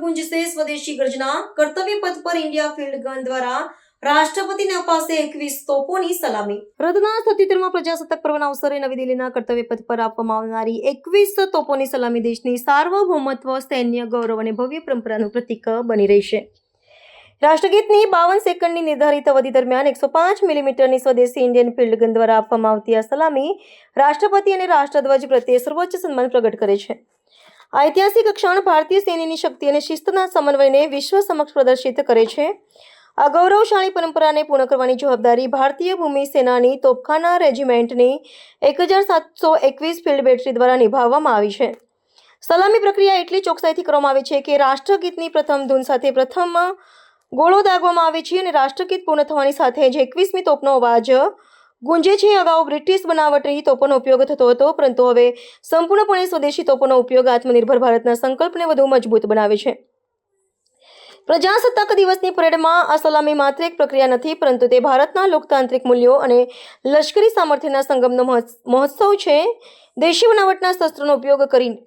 ગુંજશે સ્વદેશી ગર્જના. કર્તવ્ય પથ પર ઇન્ડિયા ફિલ્ડ ગન દ્વારા રાષ્ટ્રપતિને પાસે એકવીસ તોપોની સલામી. રદના સત્યોતેરમાં પ્રજાસત્તાક પર્વના અવસરે નવી દિલ્હીના કર્તવ્ય પથ પર આપવામાં આવનારી એકવીસ તોપોની સલામી દેશની સાર્વભૌમત્વ, સૈન્ય, ગૌરવ અને ભવ્ય પરંપરાનું પ્રતીક બની રહેશે રાષ્ટ્રગીતની બાવન સેકન્ડની નિર્ધારિત અવધિ દરમિયાન એકસો પાંચ મિલીમીટરની સ્વદેશી ઇન્ડિયન ફિલ્ડ ગન દ્વારા આપવામાં આવતી આ સલામી રાષ્ટ્રપતિ અને રાષ્ટ્રધ્વજ પ્રત્યે સર્વોચ્ચ સન્માન પ્રગટ કરે છે. ઐતિહાસિક ક્ષણ ભારતીય સેનાની શક્તિ અને શિસ્તના સમન્વયને વિશ્વ સમક્ષ પ્રદર્શિત કરે છે. આ ગૌરવશાળી પરંપરાને પૂર્ણ કરવાની જવાબદારી ભારતીય ભૂમિ સેનાની તોપખાના રેજિમેન્ટની એક હજાર સાતસો એકવીસ ફિલ્ડ બેટરી દ્વારા નિભાવવામાં આવી છે. સલામી પ્રક્રિયા એટલી ચોકસાઈથી કરવામાં આવે છે કે રાષ્ટ્રગીતની પ્રથમ ધૂન સાથે પ્રથમ ગોળો દાગવામાં આવે છે અને રાષ્ટ્રગીત પૂર્ણ થવાની સાથે જ એકવીસમી તોપનો અવાજ ગુંજે છે અગાઉ બ્રિટિશ બનાવટી તોપોનો ઉપયોગ થતો હતો, પરંતુ હવે સંપૂર્ણપણે સ્વદેશી તોપોનો ઉપયોગ આત્મનિર્ભર ભારતના સંકલ્પને વધુ મજબૂત બનાવે છે. પ્રજાસત્તાક દિવસની પરેડમાં આ સલામી માત્ર એક પ્રક્રિયા નથી, પરંતુ તે ભારતના લોકતાંત્રિક મૂલ્યો અને લશ્કરી સામર્થ્યના સંગમનો મહોત્સ- મહોત્સવ છે. દેશી બનાવટના શસ્ત્રોનો ઉપયોગ કરી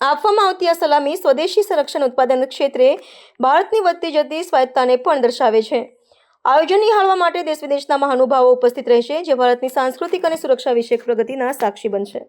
આપવામાં આવતી આ સલામી સ્વદેશી સંરક્ષણ ઉત્પાદન ક્ષેત્રે ભારતની વધતી જતી સ્વાયત્તાને પણ દર્શાવે છે. આયોજન નિહાળવા માટે દેશ વિદેશના મહાનુભાવો ઉપસ્થિત રહેશે જે ભારતની સાંસ્કૃતિક અને સુરક્ષા વિષયક પ્રગતિના સાક્ષી બનશે.